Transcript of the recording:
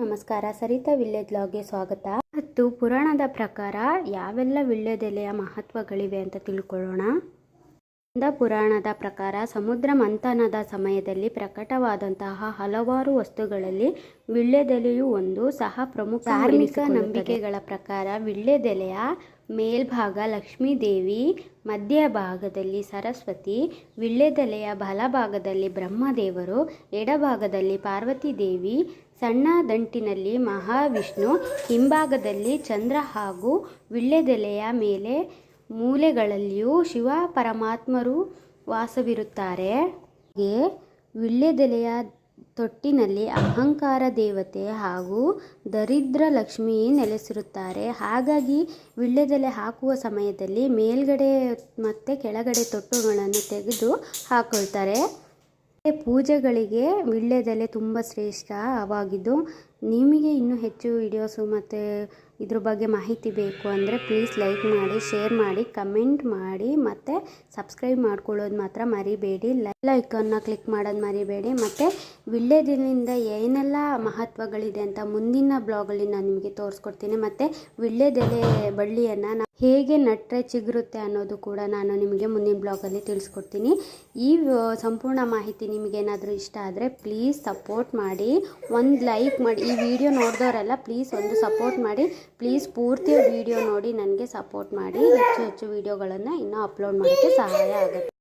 ನಮಸ್ಕಾರ. ಸರಿತಾ ವಿಲ್ಲೇಜ್ ಲಾಗ್ಗೆ ಸ್ವಾಗತ. ಮತ್ತು ಪುರಾಣದ ಪ್ರಕಾರ ಯಾವೆಲ್ಲ ವಿಳ್ಯದೆಲೆಯ ಮಹತ್ವಗಳಿವೆ ಅಂತ ತಿಳ್ಕೊಳ್ಳೋಣ. ಚಂದ ಪುರಾಣದ ಪ್ರಕಾರ ಸಮುದ್ರ ಮಂಥನದ ಸಮಯದಲ್ಲಿ ಪ್ರಕಟವಾದಂತಹ ಹಲವಾರು ವಸ್ತುಗಳಲ್ಲಿ ವಿಳ್ಯದೆಲೆಯು ಒಂದು ಸಹ ಪ್ರಮುಖ ಧಾರ್ಮಿಕ ನಂಬಿಕೆಗಳ ಪ್ರಕಾರ ವಿಳ್ಯದೆಲೆಯ ಮೇಲ್ಭಾಗ ಲಕ್ಷ್ಮೀದೇವಿ ಮಧ್ಯಭಾಗದಲ್ಲಿ ಸರಸ್ವತಿ ವಿಳ್ಯದೆಲೆಯ ಬಲಭಾಗದಲ್ಲಿ ಬ್ರಹ್ಮದೇವರು ಎಡಭಾಗದಲ್ಲಿ ಪಾರ್ವತಿ ದೇವಿ ಸಣ್ಣ ದಂಟಿನಲ್ಲಿ ಮಹಾವಿಷ್ಣು, ಹಿಂಭಾಗದಲ್ಲಿ ಚಂದ್ರ ಹಾಗೂ ವಿಳ್ಯದೆಲೆಯ ಮೇಲೆ ಮೂಲೆಗಳಲ್ಲಿಯೂ ಶಿವ ಪರಮಾತ್ಮರು ವಾಸವಿರುತ್ತಾರೆ. ಗೆ ವಿಳ್ಯದೆಲೆಯ ತೊಟ್ಟಿನಲ್ಲಿ ಅಹಂಕಾರ ದೇವತೆ ಹಾಗೂ ದರಿದ್ರ ಲಕ್ಷ್ಮಿ ನೆಲೆಸಿರುತ್ತಾರೆ. ಹಾಗಾಗಿ ವಿಳ್ಯದೆಲೆ ಹಾಕುವ ಸಮಯದಲ್ಲಿ ಮೇಲ್ಗಡೆ ಮತ್ತು ಕೆಳಗಡೆ ತೊಟ್ಟುಗಳನ್ನು ತೆಗೆದು ಹಾಕೊಳ್ತಾರೆ. ಪೂಜೆಗಳಿಗೆ ವಿಳ್ಯದೆಲೆ ತುಂಬ ಶ್ರೇಷ್ಠವಾಗಿದ್ದು ನಿಮಗೆ ಇನ್ನೂ ಹೆಚ್ಚು ವಿಡಿಯೋಸು ಮತ್ತು ಇದ್ರ ಬಗ್ಗೆ ಮಾಹಿತಿ ಬೇಕು ಅಂದರೆ ಪ್ಲೀಸ್ ಲೈಕ್ ಮಾಡಿ ಶೇರ್ ಮಾಡಿ ಕಮೆಂಟ್ ಮಾಡಿ, ಮತ್ತು ಸಬ್ಸ್ಕ್ರೈಬ್ ಮಾಡ್ಕೊಳ್ಳೋದು ಮಾತ್ರ ಮರಿಬೇಡಿ. ಲೈಕನ್ನು ಕ್ಲಿಕ್ ಮಾಡೋದು ಮರಿಬೇಡಿ. ಮತ್ತು ವಿಳ್ಯದೆಲೆಯಿಂದ ಏನೆಲ್ಲ ಮಹತ್ವಗಳಿದೆ ಅಂತ ಮುಂದಿನ ಬ್ಲಾಗಲ್ಲಿ ನಾನು ನಿಮಗೆ ತೋರಿಸ್ಕೊಡ್ತೀನಿ. ಮತ್ತು ವಿಳ್ಯದೆಲೆ ಬಳ್ಳಿಯನ್ನು ಹೇಗೆ ನಟ್ರೆ ಚಿಗುರುತ್ತೆ ಅನ್ನೋದು ಕೂಡ ನಾನು ನಿಮಗೆ ಮುಂದಿನ ಬ್ಲಾಗಲ್ಲಿ ತಿಳಿಸ್ಕೊಡ್ತೀನಿ. ಈ ಸಂಪೂರ್ಣ ಮಾಹಿತಿ ನಿಮಗೇನಾದರೂ ಇಷ್ಟ ಆದರೆ ಪ್ಲೀಸ್ ಸಪೋರ್ಟ್ ಮಾಡಿ. ಒಂದು ಲೈಕ್ ಮಾಡಿ. ಈ ವಿಡಿಯೋ ನೋಡಿದವರೆಲ್ಲ ಪ್ಲೀಸ್ ಒಂದು ಸಪೋರ್ಟ್ ಮಾಡಿ ಪ್ಲೀಸ್ ಪೂರ್ತಿ ವಿಡಿಯೋ ನೋಡಿ ನನಗೆ ಸಪೋರ್ಟ್ ಮಾಡಿ, ಹೆಚ್ಚು ಹೆಚ್ಚು ವಿಡಿಯೋಗಳನ್ನು ಇನ್ನೂ ಅಪ್ಲೋಡ್ ಮಾಡೋಕ್ಕೆ ಸಹಾಯ ಆಗುತ್ತೆ.